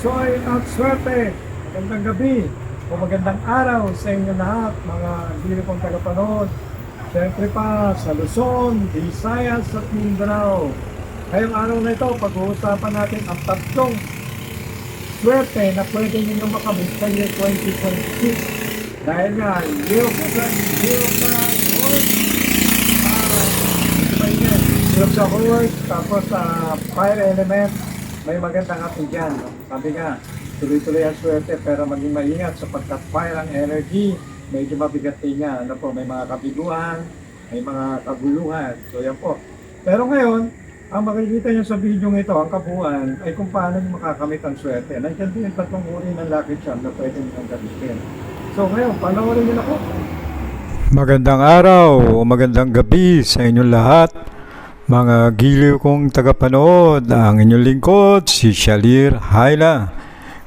Soy at Swerte. Magandang gabi o magandang araw sa inyo lahat, mga kong tagapanood. Siyempre pa sa Luzon, Visayas at Mindanao. Ngayong araw na ito, pag-uusapan natin ang tatlong swerte na pwede ninyo makamit sa year 2026. Dahil nga, year of the sun, year of the horse, yun? Year of the horse, tapos sa fire element, may magandang atin dyan. no? Sabi nga, tuloy-tuloy ang swerte pero maging maingat sapagkat fire ang energy, medyo mabigat din niya. Ano po, may mga kabiguan, may mga kaguluhan. So yan po. Pero ngayon, ang makikita niyo sa video ito, ang kabuuan, ay kung paano niyo makakamit ang swerte. Nandiyan din yung tatlong uri ng lucky charm na pwede niyo gamitin. So ngayon, panoorin niyo na po. Magandang araw o magandang gabi sa inyong lahat. Mga giliw kong tagapanood, ang inyong lingkod, si Shalir Haila.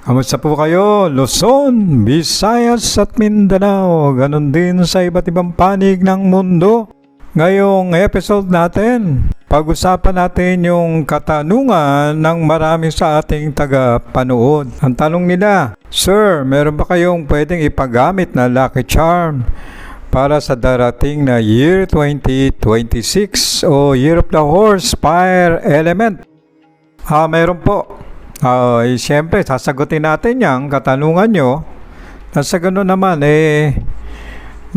Kamusta po kayo? Luzon, Visayas at Mindanao. Ganon din sa iba't ibang panig ng mundo. Ngayong episode natin, pag-usapan natin yung katanungan ng marami sa ating tagapanood. Ang tanong nila, Sir, meron ba kayong pwedeng ipagamit na Lucky Charm para sa darating na year 2026 o Year of the Horse Fire Element? Ah, meron po. Ah, eh, siyempre, sasagutin natin yung katanungan nyo. At sa ganun naman, eh,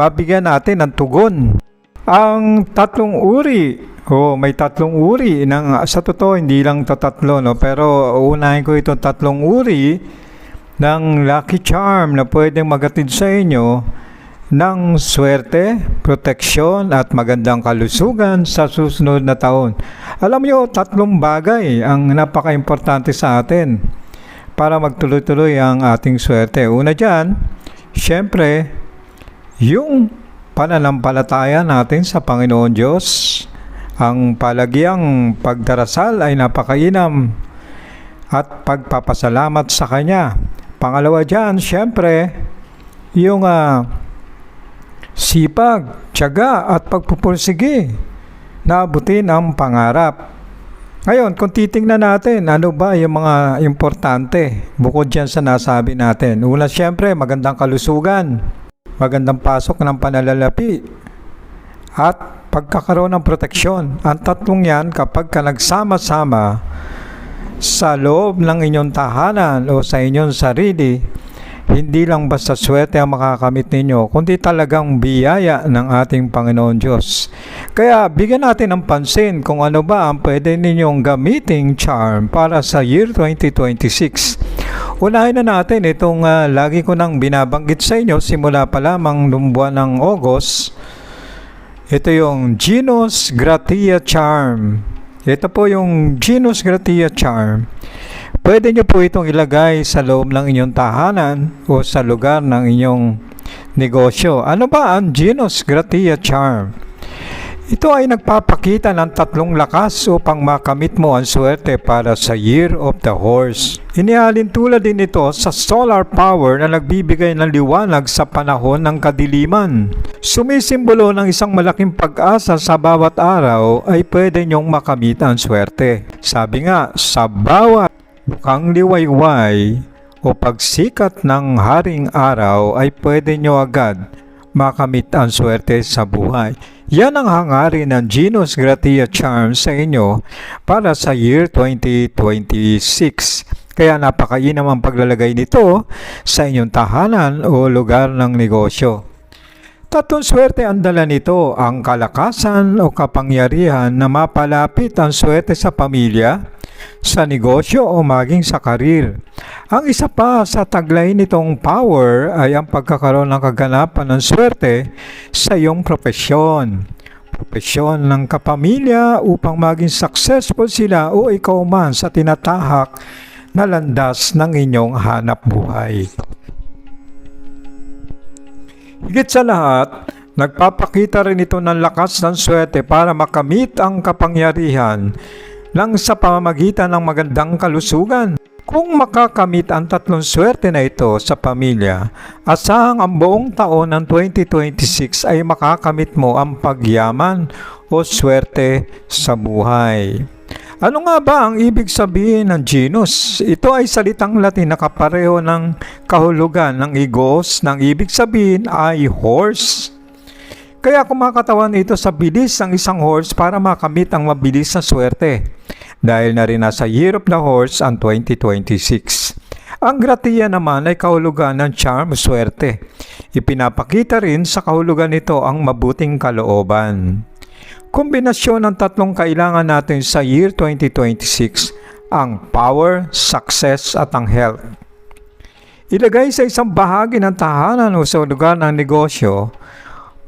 mabigyan natin ng tugon. Ang tatlong uri, o may tatlong uri, ng, sa totoo, hindi lang to tatlo, no? pero unahin ko itong tatlong uri ng Lucky Charm na pwedeng magatid sa inyo ng swerte, proteksyon at magandang kalusugan sa susunod na taon. Alam nyo, tatlong bagay ang napaka-importante sa atin para magtuloy-tuloy ang ating swerte. Una dyan, syempre, yung pananampalataya natin sa Panginoon Diyos. Ang palagiang pagdarasal ay napakainam at pagpapasalamat sa Kanya. Pangalawa dyan, syempre, yung ah, sipag, tiyaga at pagpupursige na abutin ang pangarap. Ngayon, kung titingnan natin, ano ba yung mga importante bukod dyan sa nasabi natin? Una, syempre, magandang kalusugan, magandang pasok ng panalalapi, at pagkakaroon ng proteksyon. Ang tatlong yan, kapag ka nagsama-sama sa loob ng inyong tahanan o sa inyong sarili, hindi lang basta swerte ang makakamit ninyo, kundi talagang biyaya ng ating Panginoon Diyos. Kaya bigyan natin ng pansin kung ano ba ang pwede ninyong gamiting charm para sa year 2026. Unahin na natin itong ah, lagi ko nang binabanggit sa inyo simula pa lamang nung buwan ng August. Ito yung Genus Gratia Charm. Ito po yung Genus Gratia Charm. Pwede nyo po itong ilagay sa loob ng inyong tahanan o sa lugar ng inyong negosyo. Ano ba ang Genus Gratia Charm? Ito ay nagpapakita ng tatlong lakas upang makamit mo ang swerte para sa Year of the Horse. Inihalin tulad din ito sa solar power na nagbibigay ng liwanag sa panahon ng kadiliman. Sumisimbolo ng isang malaking pag-asa sa bawat araw ay pwede niyong makamit ang swerte. Sabi nga, sa bawat bukang liwayway o pagsikat ng haring araw ay pwede nyo agad makamit ang swerte sa buhay. Yan ang hangarin ng Genus Gratia Charm sa inyo para sa year 2026. Kaya napakainam ang paglalagay nito sa inyong tahanan o lugar ng negosyo. Tatlong swerte ang dala nito, ang kalakasan o kapangyarihan na mapalapit ang swerte sa pamilya, sa negosyo o maging sa karir. Ang isa pa sa taglay nitong power ay ang pagkakaroon ng kaganapan ng swerte sa iyong profesyon. Profesyon ng kapamilya upang maging successful sila o ikaw man sa tinatahak na landas ng inyong hanap buhay. Higit sa lahat, nagpapakita rin ito ng lakas ng swerte para makamit ang kapangyarihan lang sa pamamagitan ng magandang kalusugan. Kung makakamit ang tatlong swerte na ito sa pamilya, asahang ang buong taon ng 2026 ay makakamit mo ang pagyaman o swerte sa buhay. Ano nga ba ang ibig sabihin ng genus? Ito ay salitang Latin na kapareho ng kahulugan ng igos ng ibig sabihin ay horse. Kaya kumakatawan ito sa bilis ng isang horse para makamit ang mabilis na swerte. Dahil na rin nasa Year of the Horse ang 2026. Ang gratiya naman ay kahulugan ng charm swerte. Ipinapakita rin sa kahulugan nito ang mabuting kalooban. Kombinasyon ng tatlong kailangan natin sa year 2026, ang power, success at ang health. Ilagay sa isang bahagi ng tahanan o sa lugar ng negosyo,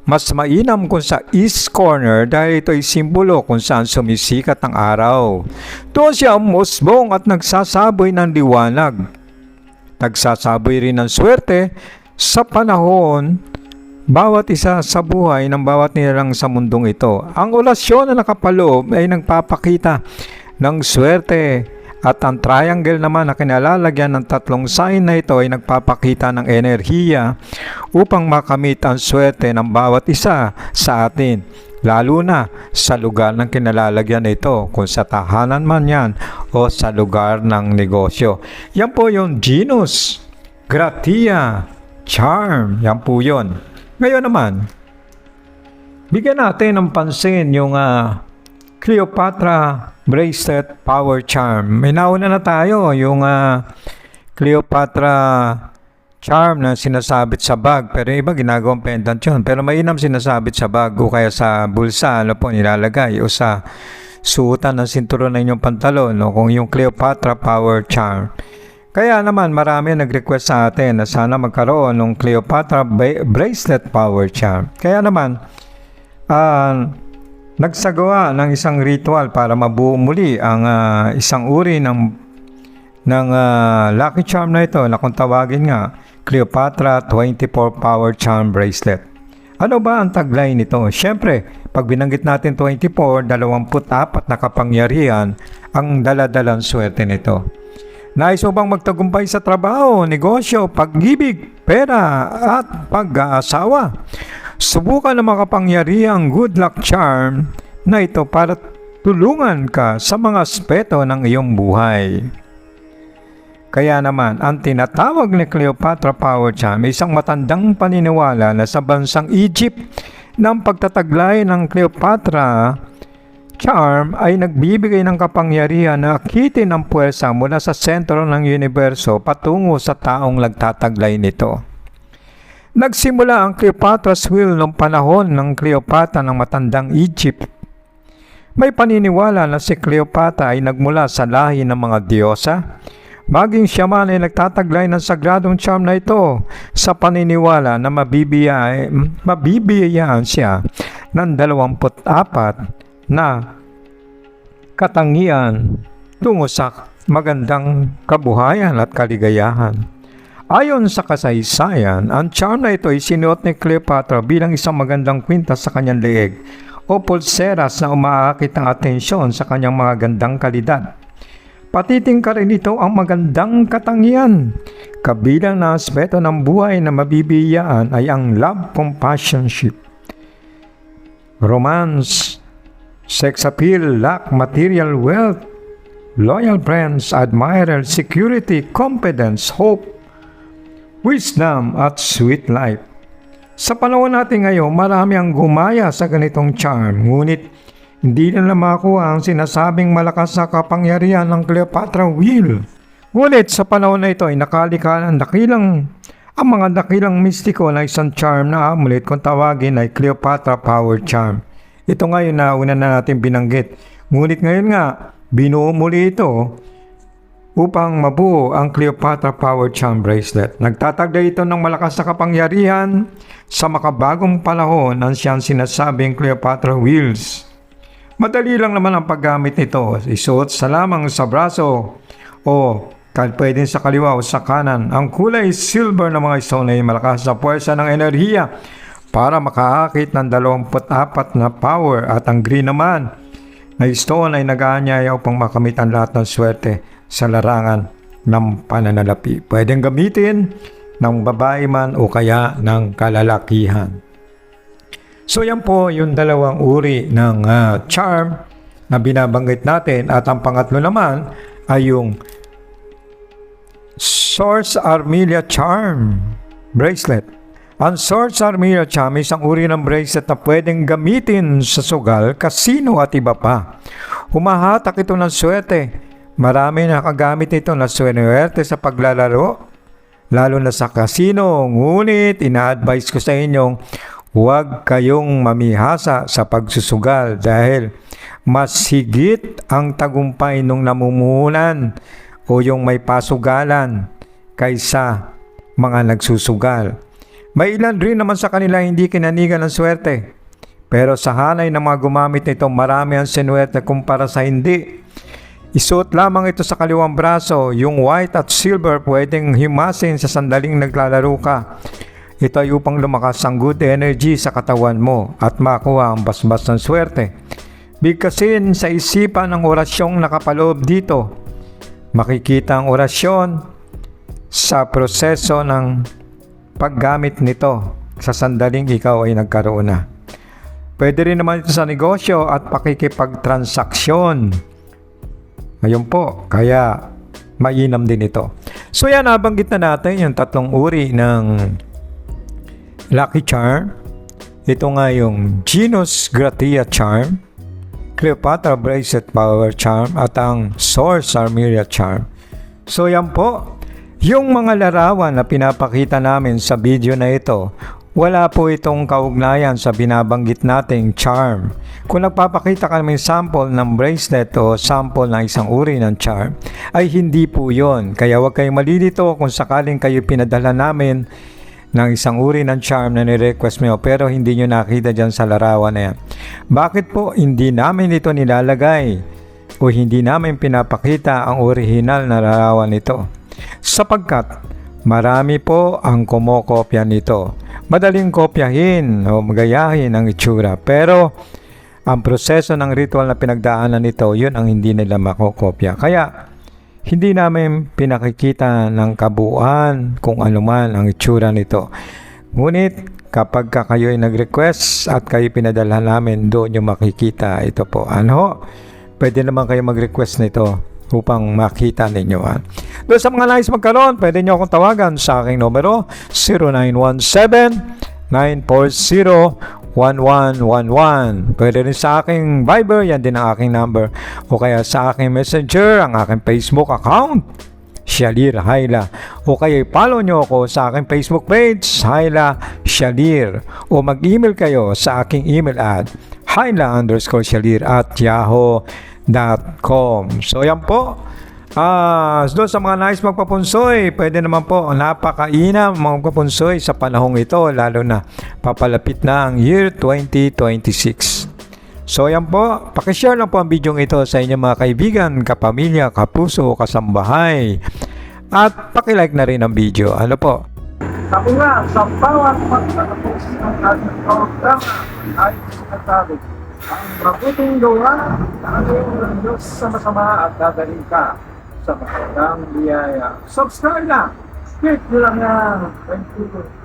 mas mainam kung sa east corner dahil ito ay simbolo kung saan sumisikat ang araw. Doon siya umusbong at nagsasaboy ng liwanag. Nagsasaboy rin ng swerte sa panahon bawat isa sa buhay ng bawat nilalang sa mundong ito. Ang orasyon na nakapaloob ay nagpapakita ng swerte at ang triangle naman na kinalalagyan ng tatlong sign na ito ay nagpapakita ng enerhiya upang makamit ang swerte ng bawat isa sa atin. Lalo na sa lugar ng kinalalagyan nito, kung sa tahanan man yan o sa lugar ng negosyo. Yan po yung genus, gratia, charm. Yan po yun. Ngayon naman, bigyan natin ng pansin yung ah, Cleopatra Bracelet Power Charm. May nauna na tayo yung ah, Cleopatra Charm na sinasabit sa bag. Pero iba ginagawang pendant yun. Pero mainam sinasabit sa bag o kaya sa bulsa ano po nilalagay o sa suotan ng sinturon ng inyong pantalon o kung yung Cleopatra Power Charm. Kaya naman marami nag-request sa atin na sana magkaroon ng Cleopatra Bracelet Power Charm. Kaya naman, ah, nagsagawa ng isang ritual para mabuo muli ang ah, isang uri ng ng ah, lucky charm na ito na kung tawagin nga Cleopatra 24 Power Charm Bracelet. Ano ba ang tagline nito? Siyempre, pag binanggit natin 24, 24 na kapangyarihan ang daladalang swerte nito. Nais mo bang magtagumpay sa trabaho, negosyo, pag-ibig, pera at pag-aasawa? Subukan ng makapangyarihang good luck charm na ito para tulungan ka sa mga aspeto ng iyong buhay. Kaya naman, ang tinatawag ni Cleopatra Power Charm isang matandang paniniwala na sa bansang Egypt ng pagtataglay ng Cleopatra Charm ay nagbibigay ng kapangyarihan na akitin ang puwersa mula sa sentro ng universo patungo sa taong nagtataglay nito. Nagsimula ang Cleopatra's Wheel noong panahon ng Cleopatra ng matandang Egypt. May paniniwala na si Cleopatra ay nagmula sa lahi ng mga diyosa, maging siya man ay nagtataglay ng sagradong charm na ito sa paniniwala na mabibiyay, mabibiyayaan siya ng 24 na katangian tungo sa magandang kabuhayan at kaligayahan. Ayon sa kasaysayan, ang charm na ito ay sinuot ni Cleopatra bilang isang magandang kwintas sa kanyang leeg o pulseras na umaakit ng atensyon sa kanyang mga gandang kalidad. Patiting ka rin ito ang magandang katangian. Kabilang na aspeto ng buhay na mabibiyaan ay ang love companionship, romance, sex appeal, luck, material wealth, loyal friends, admirer, security, confidence, hope, wisdom at sweet life. Sa panahon natin ngayon, marami ang gumaya sa ganitong charm, ngunit hindi nila makuha ang sinasabing malakas na kapangyarihan ng Cleopatra Wheel. Ngunit sa panahon na ito ay nakalika ng dakilang ang mga dakilang mistiko na isang charm na amulet kung tawagin ay Cleopatra Power Charm. Ito ngayon na una na natin binanggit. Ngunit ngayon nga, binuo muli ito upang mabuo ang Cleopatra Power Charm Bracelet. Nagtatagda ito ng malakas na kapangyarihan sa makabagong panahon ang siyang sinasabing Cleopatra Wheels. Madali lang naman ang paggamit nito. Isuot sa lamang sa braso o kahit pwedeng sa kaliwa o sa kanan. Ang kulay silver ng mga stone ay malakas na puwersa ng enerhiya para makaakit ng 24 na power at ang green naman na stone ay nag-aanyaya upang makamit ang lahat ng swerte sa larangan ng pananalapi. Pwedeng gamitin ng babae man o kaya ng kalalakihan. So yan po yung dalawang uri ng ah, charm na binabanggit natin at ang pangatlo naman ay yung Source Armilia Charm Bracelet. Ang Source Armilia Charm isang uri ng bracelet na pwedeng gamitin sa sugal, kasino at iba pa. Humahatak ito ng swerte. Marami nakagamit ito na swerte sa paglalaro, lalo na sa kasino. Ngunit ina-advise ko sa inyong huwag kayong mamihasa sa pagsusugal dahil mas higit ang tagumpay nung namumuhunan o yung may pasugalan kaysa mga nagsusugal. May ilan rin naman sa kanila hindi kinanigan ng swerte. Pero sa hanay ng mga gumamit nito, marami ang sinuwerte kumpara sa hindi. Isuot lamang ito sa kaliwang braso, yung white at silver pwedeng himasin sa sandaling naglalaro ka. Ito ay upang lumakas ang good energy sa katawan mo at makuha ang basbas ng swerte. Bigkasin sa isipan ang orasyong nakapaloob dito. Makikita ang orasyon sa proseso ng paggamit nito sa sandaling ikaw ay nagkaroon na. Pwede rin naman ito sa negosyo at pakikipagtransaksyon. Ayun po, kaya mainam din ito. So yan, nabanggit na natin yung tatlong uri ng Lucky Charm. Ito nga yung Genus Gratia Charm, Cleopatra Bracelet Power Charm at ang Source Armiria Charm. So yan po, yung mga larawan na pinapakita namin sa video na ito, wala po itong kaugnayan sa binabanggit nating charm. Kung nagpapakita kami sample ng bracelet o sample ng isang uri ng charm, ay hindi po yon. Kaya huwag kayong malilito kung sakaling kayo pinadala namin ng isang uri ng charm na ni-request mo pero hindi nyo nakita dyan sa larawan na yan. Bakit po hindi namin ito nilalagay o hindi namin pinapakita ang original na larawan nito? Sapagkat marami po ang kumokopya nito. Madaling kopyahin o magayahin ang itsura pero ang proseso ng ritual na pinagdaanan nito, yun ang hindi nila makokopya. Kaya hindi namin pinakikita ng kabuuan kung ano man ang itsura nito. Ngunit kapag ka kayo ay nag-request at kayo pinadala namin, doon yung makikita ito po. Ano? Pwede naman kayo mag-request nito upang makita ninyo. Ha? Doon sa mga nais magkaroon, pwede nyo akong tawagan sa aking numero 0917-940-1111. Pwede rin sa aking Viber, yan din ang aking number. O kaya sa aking Messenger, ang aking Facebook account. Shalir Haila. O kaya follow nyo ako sa aking Facebook page, Haila Shalir. O mag-email kayo sa aking email at haila underscore shalir at yahoo.com. So yan po. Ah, doon sa mga nais magpapunsoy, pwede naman po napakainam magpapunsoy sa panahong ito lalo na papalapit na ang year 2026. So yan po, pakishare lang po ang video ito sa inyong mga kaibigan, kapamilya, kapuso, kasambahay. At pakilike na rin ang video. Ano po? Sabi nga, sa bawat pagtatapos ng ating programa ay sinasabi, ang mabuting gawa dahil ng Diyos sa masama at dadaling ka sa magandang biyaya. Subscribe na! Click nyo lang yan. Thank you.